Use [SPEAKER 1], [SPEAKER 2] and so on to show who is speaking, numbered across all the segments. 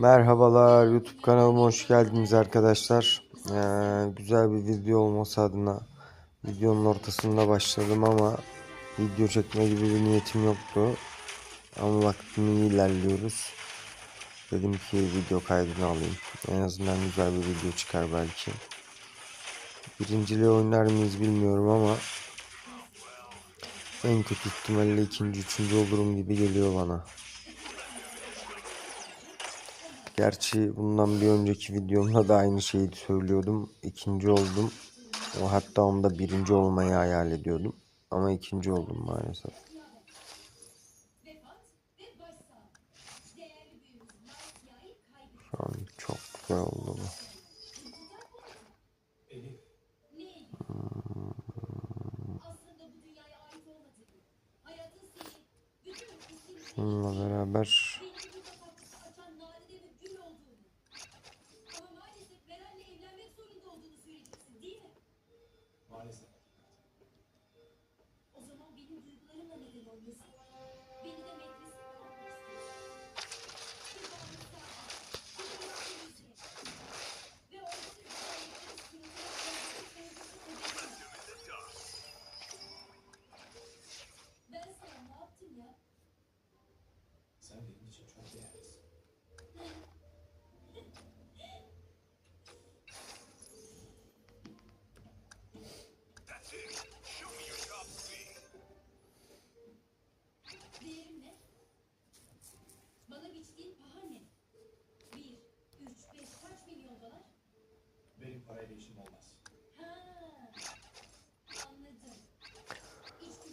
[SPEAKER 1] Merhabalar YouTube kanalıma hoş geldiniz arkadaşlar. Ee, güzel bir video olması adına videonun ortasında başladım ama video çekme gibi bir niyetim yoktu. Ama vaktimi ilerliyoruz. Dedim ki video kaydını alayım. En azından güzel bir video çıkar belki. Birinciliği oynar mıyız bilmiyorum ama en kötü ihtimalle ikinci, üçüncü olurum gibi geliyor bana. Gerçi bundan bir önceki videomda da aynı şeyi söylüyordum. İkinci oldum. O hatta onda birinci olmayı hayal ediyordum. Ama ikinci oldum maalesef. Şu an çok güzel oldu bu.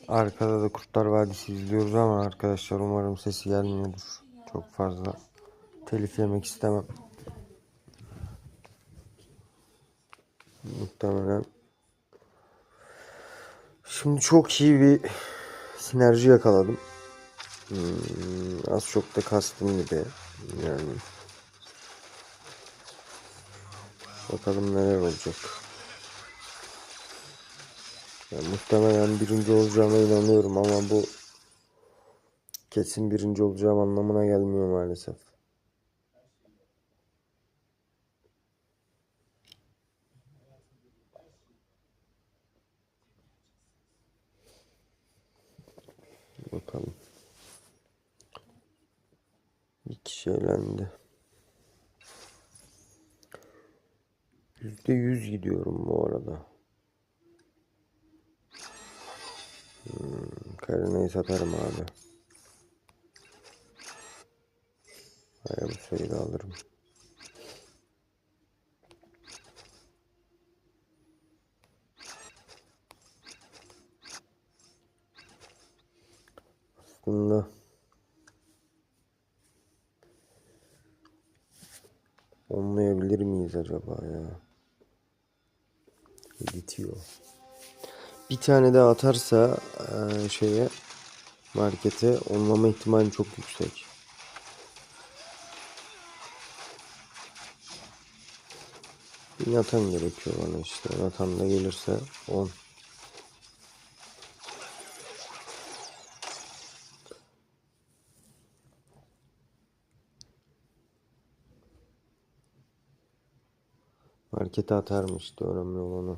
[SPEAKER 1] Arkada da Kurtlar Vadisi izliyoruz ama arkadaşlar umarım sesi gelmiyordur. Çok fazla telif yemek istemem. Muhtemelen. Şimdi çok iyi bir sinerji yakaladım. Hmm, az çok da kastım gibi. Yani. Bakalım neler olacak. Ya, muhtemelen birinci olacağıma inanıyorum ama bu kesin birinci olacağım anlamına gelmiyor maalesef. Bakalım. Elendi. Yüzde yüz gidiyorum bu arada. Hmm, Karina'yı satarım abi. Hayır da alırım. Aslında olmayabilir miyiz acaba ya? Bitiyor. Bir tane daha atarsa eee, şeye markete onlama ihtimali çok yüksek. Bir Nathan gerekiyor bana işte. Nathan da gelirse 10. Markete atarmış işte önemli olan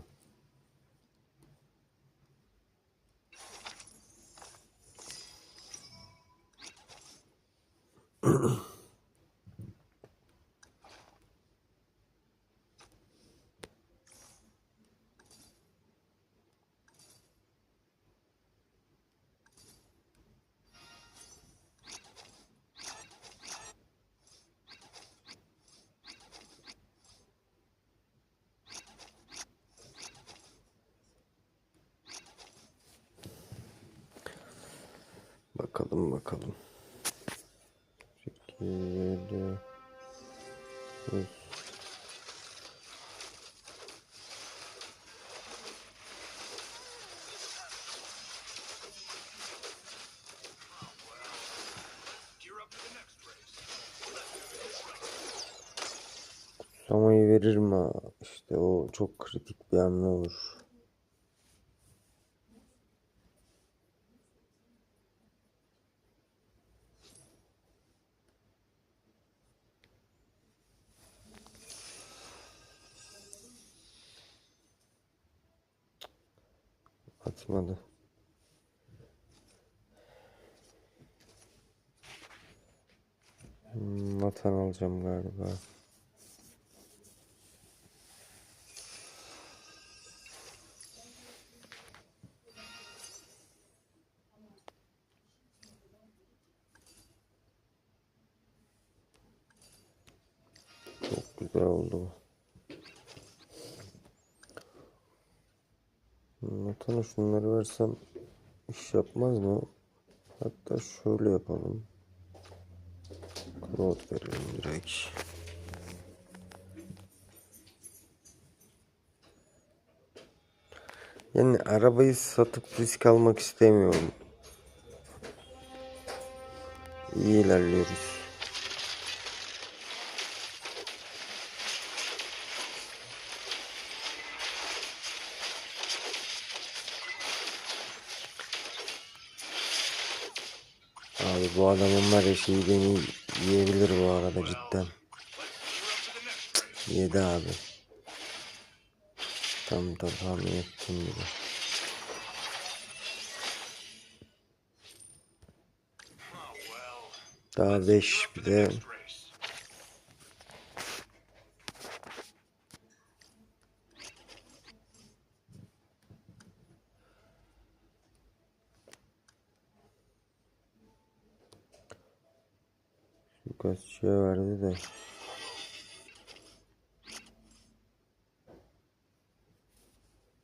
[SPEAKER 1] Bakalım bakalım. 8, 7, 9. Kutsamayı verir mi? İşte o çok kritik bir hamle olur. Atmadı. Hmm, vatan alacağım galiba. Çok güzel oldu bu. Natana şunları versem iş yapmaz mı? Hatta şöyle yapalım. Kod verelim direkt. Yani arabayı satıp risk almak istemiyorum. İyi ilerliyoruz. Abi bu adamın var ya şeyi beni yiyebilir bu arada cidden. Cık, Yedi abi. Tam da tahmin ettim gibi. Daha 5 bir de suikastçıya verdi de.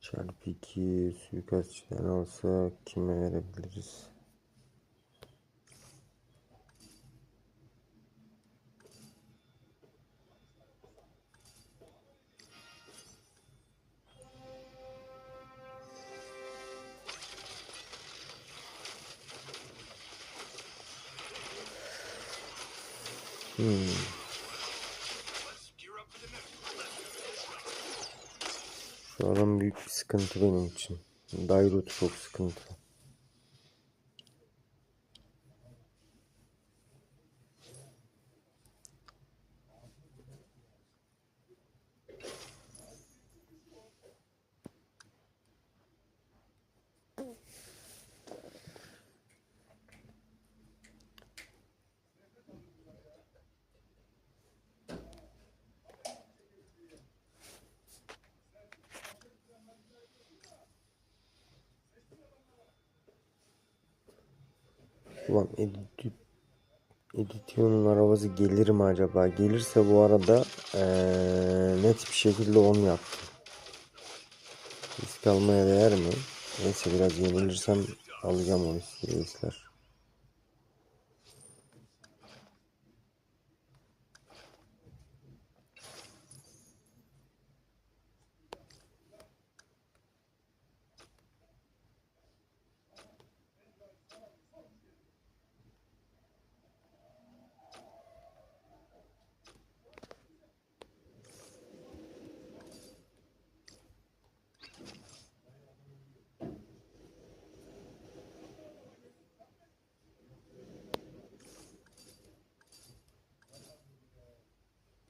[SPEAKER 1] Çarpı 2 suikastçıdan alsa kime verebiliriz? Şu adam büyük bir sıkıntı benim için. Dairut çok sıkıntı. Ulan edit Edition'un arabası gelir mi acaba? Gelirse bu arada eee, net bir şekilde onu yaptım. Risk almaya değer mi? Neyse biraz yenilirsem alacağım o riskler.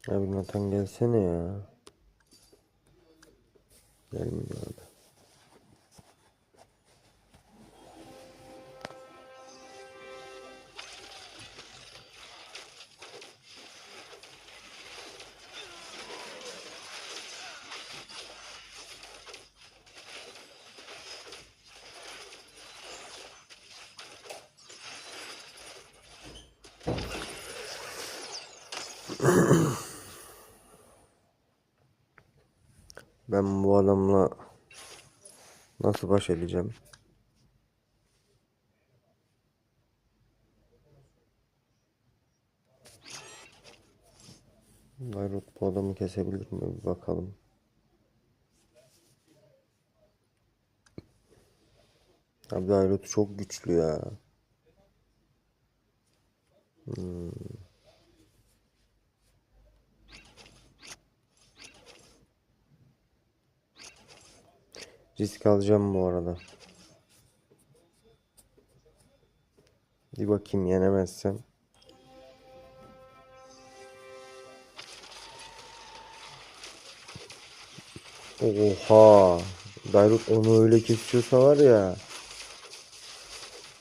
[SPEAKER 1] Abi Nathan gelsene ya. Gelmiyor abi. Ben bu adamla nasıl baş edeceğim? Bayrut bu adamı kesebilir mi? Bir bakalım. Abi Bayrut çok güçlü ya. Hmm. Risk alacağım bu arada. Bir bakayım yenemezsem. Oha. Dairut onu öyle kesiyorsa var ya.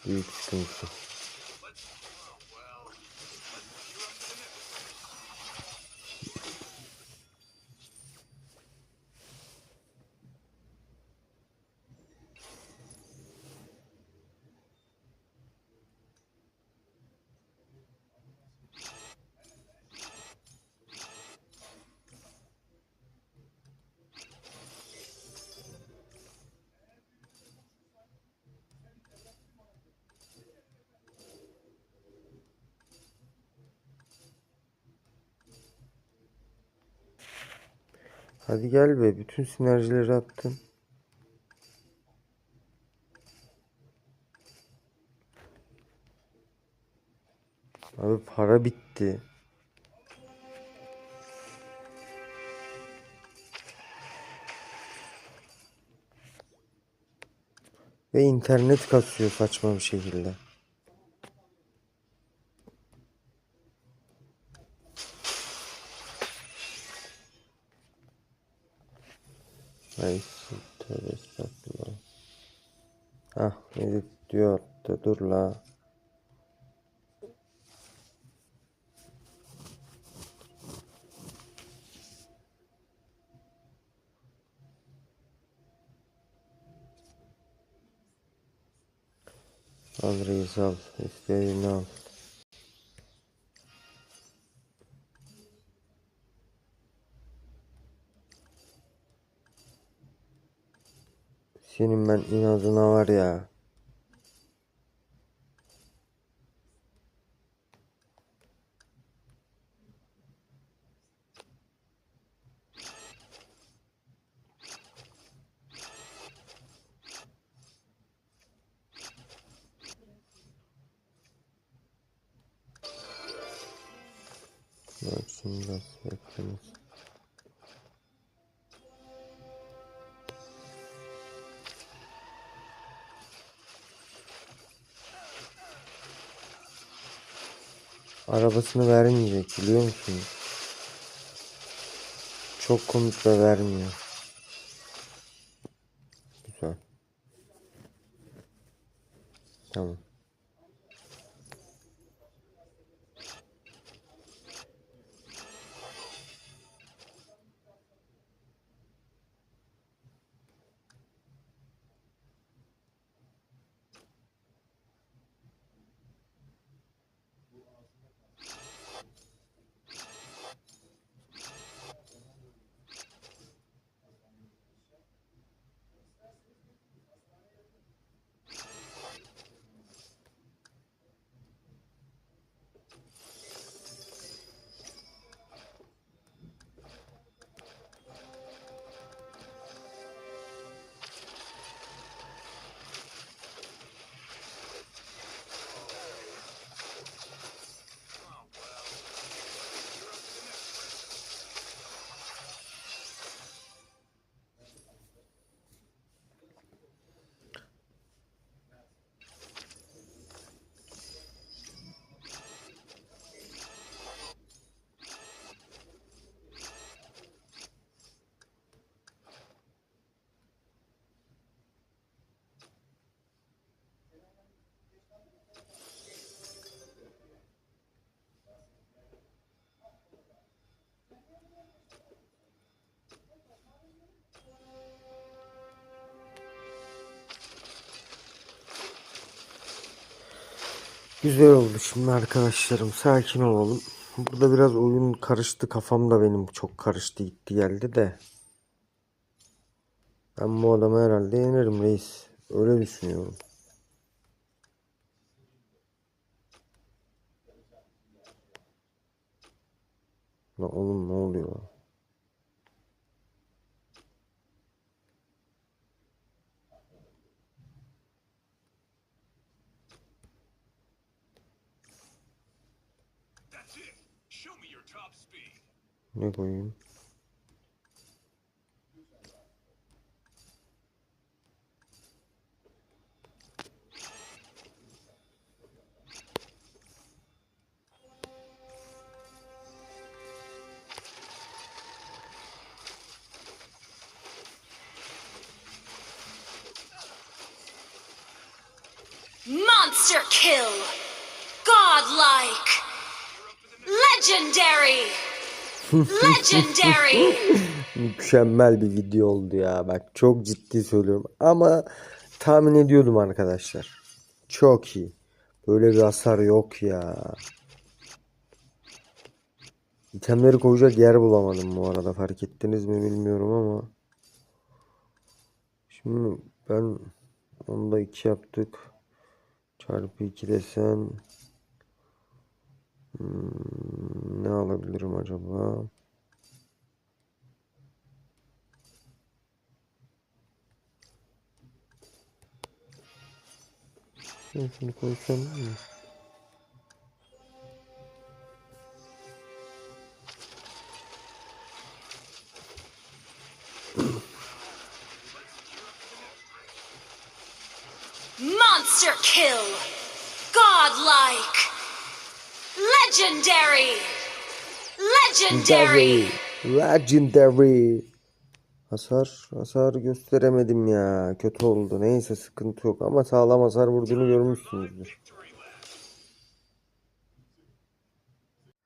[SPEAKER 1] Büyük sıkıntı. Hadi gel be. Bütün sinerjileri attın. Abi para bitti. Ve internet kasıyor saçma bir şekilde. Tövbe estağfurullah. Ah edit diyor da dur la. Al reis al. İstediğini al. Senin ben inadına var ya. Arabasını vermeyecek biliyor musunuz? Çok komik ve vermiyor. Güzel oldu şimdi arkadaşlarım sakin olalım. Burada biraz oyun karıştı kafam da benim çok karıştı gitti geldi de. Ben bu adamı herhalde yenerim reis. Öyle düşünüyorum. Lan oğlum ne oluyor? Ne?
[SPEAKER 2] Monster kill! Godlike! Legendary! Legendary.
[SPEAKER 1] Mükemmel bir video oldu ya. Bak çok ciddi söylüyorum. Ama tahmin ediyordum arkadaşlar. Çok iyi. Böyle bir hasar yok ya. İtemleri koyacak yer bulamadım bu arada. Fark ettiniz mi bilmiyorum ama. Şimdi ben onda 2 yaptık. Çarpı 2 desen. Hmm, ne alabilirim acaba? Şunu koysam mı?
[SPEAKER 2] Monster kill. Godlike. Legendary. Legendary.
[SPEAKER 1] Legendary. Hasar, hasar gösteremedim ya. Kötü oldu. Neyse sıkıntı yok ama sağlam hasar vurduğunu görmüşsünüzdür.